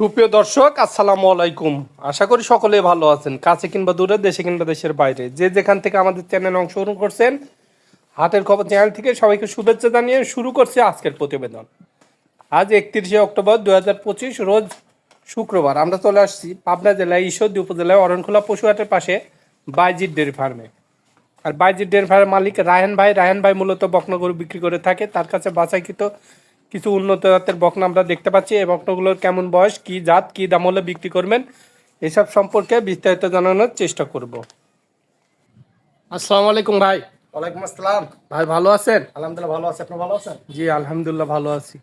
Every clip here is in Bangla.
সুপ্রিয় দর্শক, আসসালামু আলাইকুম। আশা করি সকলে ভালো আছেন, কাছে কিংবা দূরে, দেশে কিংবা দেশের বাইরে। যে যেখান থেকে আমাদের চ্যানেল অংশগ্রহণ করছেন, হাটের খবর চ্যানেল থেকে সবাইকে শুভেচ্ছা জানিয়ে শুরু করছে আজকের প্রতিবেদন। আজ একত্রিশে অক্টোবর দু পঁচিশ, রোজ শুক্রবার। আমরা চলে আসছি পাবনা জেলায় ঈশ্বরদী উপজেলায় অরণখোলা পশুহাটের পাশে বাইজির ডেয়ারি ফার্মে। আর বাইজির ডেয়ারি ফার্মের মালিক রায়হান ভাই রায়হান ভাই মূলত বকনা গরু বিক্রি করে থাকে, তার কাছে বাছাইকৃত কিছু উন্নত জাতের বকনা আমরা দেখতে পাচ্ছি। এই বকনাগুলোর কেমন বয়স কি জাত কি দাম হলে বিক্রি করবেন এসব সম্পর্কে বিস্তারিত জানানোর চেষ্টা করব। আসসালামু আলাইকুম ভাই। ওয়ালাইকুম আসসালাম। ভাই ভালো আছেন? আলহামদুলিল্লাহ ভালো আছি। আপনি ভালো আছেন? জি আলহামদুলিল্লাহ ভালো আছি।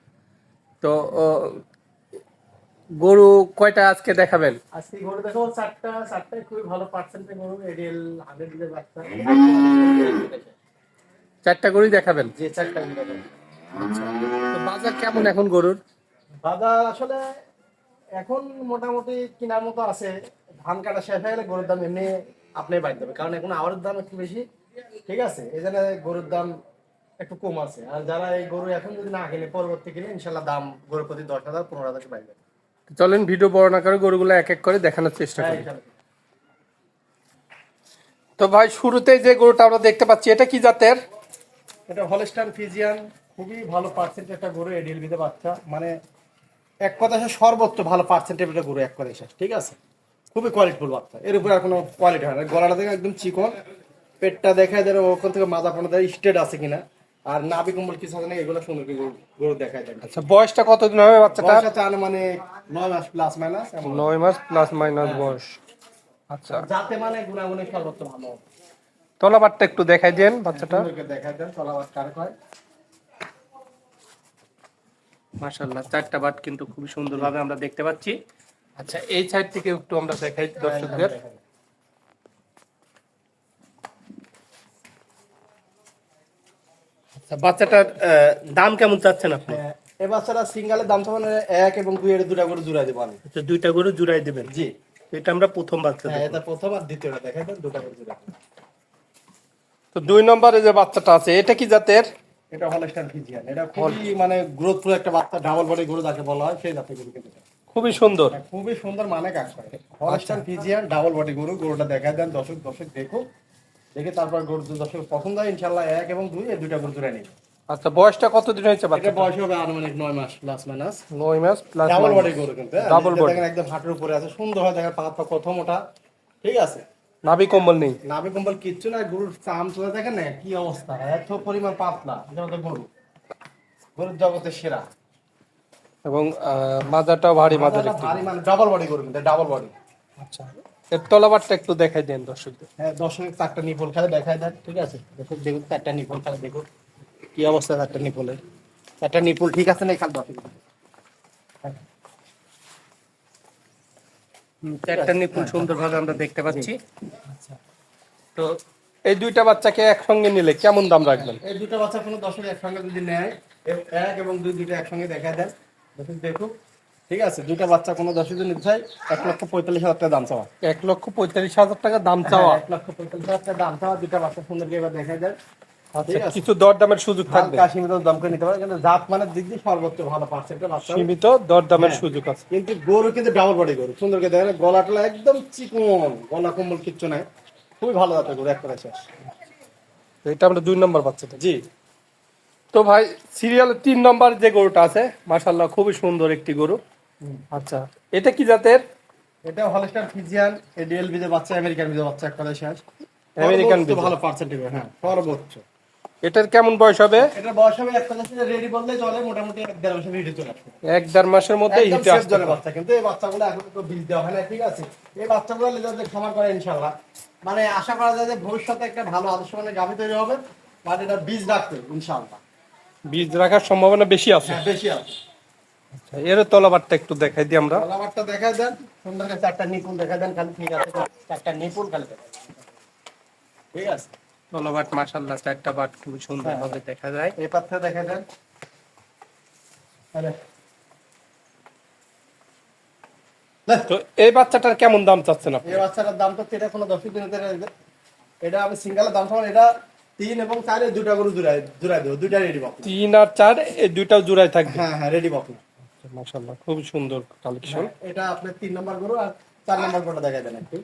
তো গরু কয়টা আজকে দেখাবেন? আজকে গরু দেখো চারটা চারটায় খুবই ভালো পার্সেন্টে গরু এডিএল হান্ড্রেড দিলে বাচ্চা। চারটা গরুই দেখাবেন? যে চারটা গরু দেখো তো বাজার কেমন এখন গরুর? বাজার আসলে এখন মোটামুটি কেনার মতো আছে। ধান কাটা শেষ হয়ে গেলে গরুর দাম এমনি আপনি বাড়ি দেবে কারণ এখন আওয়ারের দাম একটু বেশি। ঠিক আছে? এই জন্য গরুর দাম একটু কম আছে। আর যারা এই গরু এখন যদি না কিনে পরবর্তী কিনে ইনশাল্লাহ দাম গরুর প্রতি দশ হাজার পনেরো হাজার বাড়বে। চলেন ভিডিও বর্ণনা করে গরুগুলো এক এক করে দেখানোর চেষ্টা হ্যাঁ, করি তো ভাই শুরুতে যে গরুটা আমরা দেখতে পাচ্ছি এটা কি জাতের? এটা হলস্টান ফিজিয়ান খুবই ভালো পার্সেন্ট একটা গরু এডিএল বিতে বাচ্চা। মানে এক কথা সে সর্বোচ্চ ভালো পার্সেন্টের একটা গরু এক কথা ঠিক আছে? খুবই কোয়ালিটিফুল বাচ্চা এর উপরে আর কোনো কোয়ালিটি হয় না। গলাটা থেকে একদম চিকন পেটটা দেখায় দেয় ওখান থেকে মাথা ফোনা দেয় স্টেট আছে কিনা। আর নাভি কম্বল কিছু আছে না এগুলো সুন্দর গরু- দেখায় দেয় আচ্ছা বয়সটা কতদিন হবে বাচ্চাটা বয়স আছে আনুমানিক নয় মাস প্লাস মাইনাস নয় মাস প্লাস মাইনাস বয়স। আচ্ছা। যাতে মানে গুণাগুণের সর্বোচ্চ ভালো। তলাবারটা একটু দেখাই দেন বাচ্চাটা। দেখাই দেন চলাবাস কার হয় মাশাল্লাহ চারটা বাট কিন্তু খুবই সুন্দরভাবে আমরা দেখতে পাচ্ছি। আচ্ছা এই সাইড থেকে একটু আমরা দেখাই দর্শকদের। আচ্ছা বাচ্চাটার আহ, দাম কেমন চাচ্ছেন আপনি? হ্যাঁ, এ বাচ্চারা সিঙ্গালের দাম তো মানে এক এবং দুই এর দুটা করে জুড়াই দেবো আমি। আচ্ছা দুইটা করে জুড়াই দেবেন? জি। এটা আমরা প্রথম বাচ্চা হ্যাঁ। এটা প্রথম আর দ্বিতীয়টা দেখাই দেন দুটা করে জুড়াই তো দুই নম্বরে যে বাচ্চাটা আছে এটা কি জাতের? এটা হলস্টাইন ফিজিয়ান। এটা খুবই মানে গ্রোথফুল একটা বাচ্চা ডাবল বডি গরু যাকে বলা হয় সেই জাতের গরু কিন্তু খুবই সুন্দর। খুবই সুন্দর মানে কাজ করে। হলস্টাইন ফিজিয়ান ডাবল বডি গরু গরুটা দেখাই দেন দর্শক দর্শক দেখো দেখে তারপর গরু দর্শক পছন্দ হয় ইনশাল্লাহ এক এবং দুই এই দুইটা গরু জুড়ে নিবে। আচ্ছা বয়সটা কতদিন হয়েছে এটা বয়স হবে আনুমানিক নয় মাস প্লাস মাইনাস নয় মাস প্লাস ডাবল বডি গরু কিন্তু হ্যাঁ? নিচে body। দেখেন একদম হাঁটুর উপরে আছে সুন্দর হয় দেখেন পাঁচ পা প্রথম ওটা ঠিক আছে? নাভি কম্বল নেই। নাভি কম্বল কিচ্ছু না গরুর চাম চলে দেখেন না কি অবস্থা এত পরিমাণ পাতলা হচ্ছে গরু গরুর জগতের সেরা। এবং মাজাটাও ভারী মাজার একটু। ভারী মানে ডাবল বডি গরু কিন্তু ডাবল বডি আচ্ছা। এর তলাবারটা একটু দেখাই দেন দর্শকদের। হ্যাঁ দর্শক চারটা নিপল খেলে দেখায় দেন ঠিক আছে? দেখুন দেখুন চারটা নিপল খেলে দেখুন কি অবস্থা চারটা নিপলের চারটা নিপল ঠিক আছে না খাল দর্শক চারটা নিপুণ সুন্দরভাবে আমরা দেখতে পাচ্ছি। আচ্ছা। তো এই দুইটা বাচ্চাকে একসঙ্গে নিলে কেমন দাম রাখবেন? এই দুটো বাচ্চা কোনো দর্শক একসঙ্গে যদি নেয় এক এবং দুই দুটো একসঙ্গে দেখায় দেন। দর্শক দেখুন ঠিক আছে দুইটা বাচ্চা কোনো দর্শক যদি নিতে চায় এক লক্ষ পঁয়তাল্লিশ হাজার টাকা দাম চাওয়া। এক লক্ষ পঁয়তাল্লিশ হাজার টাকা দাম চাওয়া। এক লক্ষ পঁয়তাল্লিশ হাজার টাকা দাম চাওয়া দুটা বাচ্চা সুন্দর করে এবার আচ্ছা। কিছু দরদামের সুযোগ থাকবে। সীমিত দাম করে নিতে পারে কিন্তু জাত মানের দিক দিয়ে সর্বোচ্চ ভালো পার্সেন্টের বাচ্চা সীমিত দরদামের হ্যাঁ। সুযোগ আছে। কিন্তু গরু কিন্তু ডাবল বডি গরু। সুন্দর করে দেখেন গলাটা একদম চিকন গলা কম্বল কিচ্ছু নাই। খুবই ভালো জাতের গরু এক কথা শেষ। এটা আমরা দুই নম্বর বাচ্চা থেকে জি। তো ভাই সিরিয়াল তিন নম্বর যে গরুটা আছে মাশাল্লাহ খুবই সুন্দর একটি গরু। আচ্ছা। এটা কি জাতের? এটা হলস্টার ফিজিয়ান এডিএল বিজে বাচ্চা আমেরিকান বিজে বাচ্চা এক কথা শেষ। আমেরিকান ভালো পার্সেন্টেজ হ্যাঁ সর্বোচ্চ। এটার কেমন বয়স হবে? এটা বয়স হবে এক রেডি বললে চলে মোটামুটি এক দেড় মাসে ভিডিও চলে আসবে। এক দেড় মাসের মধ্যে হিটে আসতে বাচ্চা কিন্তু এই বাচ্চাগুলো এখন তো বীজ দেওয়া হয় না ঠিক আছে? এই বাচ্চাগুলো ক্ষমা করে মানে আশা করা যায় যে ভবিষ্যতে একটা ভালো আদর্শ মানে গাভী তৈরি হবে মানে এটা বীজ রাখতে ইনশাল্লাহ বীজ রাখার সম্ভাবনা বেশি আছে। হ্যাঁ বেশি আছে। আচ্ছা, এর তলাবারটা একটু দেখাই দিই আমরা। কলাবারটা দেখা দেন সুন্দর করে চারটা নিপুল দেখা দেন খালি ঠিক আছে চারটা নিপুল খালি। ঠিক আছে? তলাবাট মাশাল্লাহ চারটা বাট খুবই সুন্দরভাবে দেখা যায়। এই পাত্রে দেখা তো এই বাচ্চাটার কেমন দাম চাচ্ছেন আপনি? এই বাচ্চাটার দাম তো এটা কোনো দশ এটা আমি সিঙ্গেলের দাম সমান এটা তিন এবং চার দুটা গরু জুড়াই জুড়াই দেবো দুইটা রেডি বক্স তিন আর চার এই দুইটাও জোড়ায় থাকবে? হ্যাঁ হ্যাঁ রেডি বক্স খুব সুন্দর কালেকশন এটা আপনার তিন নম্বর গরু আর চার নম্বর গরুটা দেখা দেন একটু।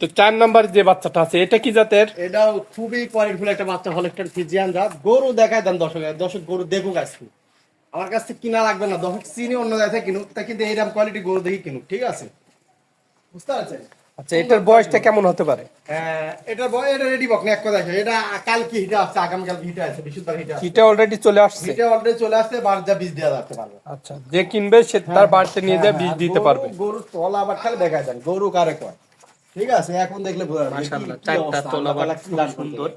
তো চার নাম্বার যে বাচ্চাটা আছে এটা কি জাতের? এটাও খুবই কোয়ালিটিফুল একটা বাচ্চা হলস্টার ফিজিয়ান জাত। গরু দেখায় দেন দর্শক দর্শক গরু দেখুক আজকে। আমার কাছ থেকে কিনা লাগবে না দর্শক চিনি অন্য জায়গায় কিনুক তা কিন্তু এইরকম কোয়ালিটি গরু দেখি কিনুক ঠিক আছে? বুঝতে পারছেন? আচ্ছা এটার বয়সটা কেমন হতে পারে? হ্যাঁ, এটার বয় এটা রেডি বক না এক কথা আছে। এটা কালকে হিটে আসছে আগামীকাল হিটে আছে বৃহস্পতিবার হিটে এটা অলরেডি চলে আসছে? হিটে অলরেডি চলে আসছে বীজ দেওয়া যাচ্ছে পারবে। আচ্ছা যে কিনবে সে তার বাড়িতে নিয়ে যায় বীজ দিতে পারবে। গরু তলা আবার খালি দেখায় দেন গরু কারে কয়? ঠিক আছে এখন দেখলে বোঝা যাবে মাশাআল্লাহ, চারটা তলা খুব সুন্দর।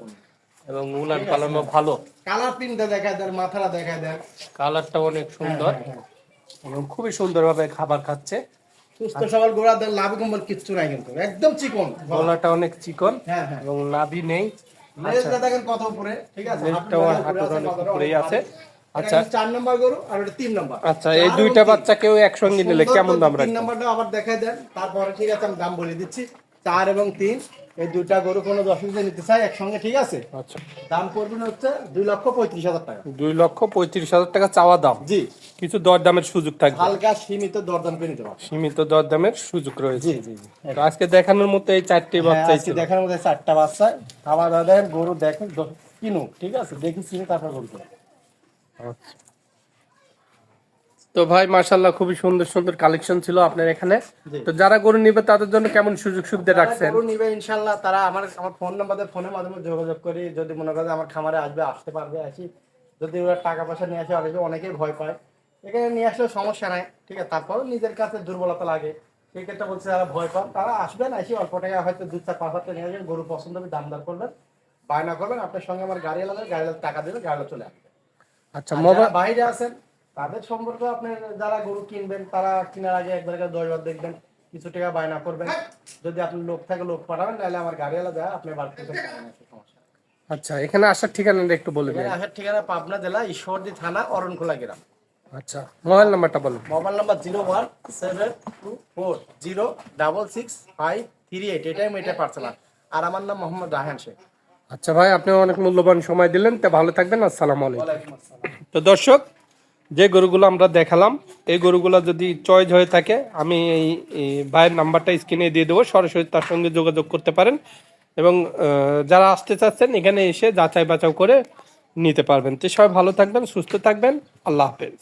এবং উলান পালানো ভালো। কালার প্রিন্টটা দেখায় দেন মাথাটা দেখায় দেন। কালারটা অনেক সুন্দর। হ্যাঁ, হ্যাঁ, এবং খুবই সুন্দরভাবে খাবার খাচ্ছে। সুস্থ সবল গোড়া দেন লাভ কম্বল কিচ্ছু নাই কিন্তু। একদম চিকন। গলাটা অনেক চিকন হ্যাঁ হ্যাঁ। এবং নাভি নেই। লেজটা দেখেন কত উপরে ঠিক আছে? হাঁটুর হাঁটুর অনেক উপরেই আছে। আচ্ছা। চার নম্বর গরু আর ওটা তিন নম্বর। আচ্ছা এই দুইটা তিন। বাচ্চাকেও একসঙ্গে নিলে কেমন দাম তিন নাম্বারটা আবার দেখাই দেন। তারপরে ঠিক আছে আমি দাম বলে দিচ্ছি। চার এবং তিন এই দুইটা গরু কোনো দশ কেজি নিতে চাই একসঙ্গে ঠিক আছে? আচ্ছা। দাম পড়বে না হচ্ছে দুই লক্ষ পঁয়ত্রিশ হাজার টাকা। দুই লক্ষ পঁয়ত্রিশ হাজার টাকা চাওয়া দাম? জি। কিছু দর দামের সুযোগ থাকবে? হালকা সীমিত দরদাম করে নিতে পারবে। সীমিত দর দামের সুযোগ রয়েছে। জি জি জি। তো আজকে দেখানোর মতো এই চারটি বাচ্চা বাচ্চাই আজকে ছিল। দেখার মধ্যে চারটা বাচ্চা। খাবার দেখেন গরু দেখেন কিনুক ঠিক আছে? দেখি চিনি তারপর গরু আচ্ছা। তো ভাই মার্শাল্লাহ খুবই সুন্দর সুন্দর কালেকশন ছিল আপনার এখানে। তো যারা গরু নিবে তাদের জন্য কেমন সুযোগ সুবিধা রাখছেন? গরু নিবে ইনশাল্লাহ তারা আমার আমার ফোন নাম্বার ফোনের মাধ্যমে যোগাযোগ করি। যদি মনে করে আমার খামারে আসবে আসতে পারবে আসি। যদি ওরা টাকা পয়সা নিয়ে আসে অনেকে অনেকেই ভয় পায়। এখানে নিয়ে আসলেও সমস্যা নাই ঠিক আছে? তারপর নিজের কাছে দুর্বলতা লাগে। সেক্ষেত্রে বলছে যারা ভয় পান তারা আসবেন আসি অল্প টাকা হয়তো দু চার পাঁচ হাজার নিয়ে আসবেন। গরু পছন্দ হবে দাম দর করবেন। বায়না করবেন আপনার সঙ্গে আমার গাড়ি আলাদা গাড়ি টাকা দেবে গাড়ি চলে আসবে। আচ্ছা মোবাইল বাইরে আছেন তাদের সম্পর্কে আপনি যারা গরু কিনবেন তারা কেনার আগে একবার করে দশ বার দেখবেন কিছু টাকা বায়না করবেন। যদি আপনি লোক থাকে লোক পাঠাবেন তাহলে আমার গাড়ি আলাদা আপনি বাড়ি থেকে টাকা নিয়ে আসতে সমস্যা আচ্ছা এখানে আসার ঠিকানাটা একটু বলে দিন। আসার ঠিকানা পাবনা জেলা ঈশ্বরদী থানা অরণখোলা গ্রাম। আচ্ছা মোবাইল নাম্বারটা বলুন। Mobile number zero one seven two four zero double six five three eight এটাই আমি এটা পার্সোনাল আর। আমার নাম মোহাম্মদ রাহান শেখ। আচ্ছা ভাই আপনি অনেক মূল্যবান সময় দিলেন তা ভালো থাকবেন আসসালামু আলাইকুম। ওয়ালাইকুম তো দর্শক যে গরুগুলো আমরা দেখালাম, এই গরুগুলো যদি চয়েস হয়ে থাকে, আমি এই ভাইয়ের নাম্বারটা স্ক্রিনে দিয়ে দেবো, সরাসরি তার সঙ্গে যোগাযোগ করতে পারেন এবং যারা আসতে চাচ্ছেন, এখানে এসে যাচাই বাছাই করে নিতে পারবেন। তো সবাই ভালো থাকবেন, সুস্থ থাকবেন, আল্লাহ হাফেজ।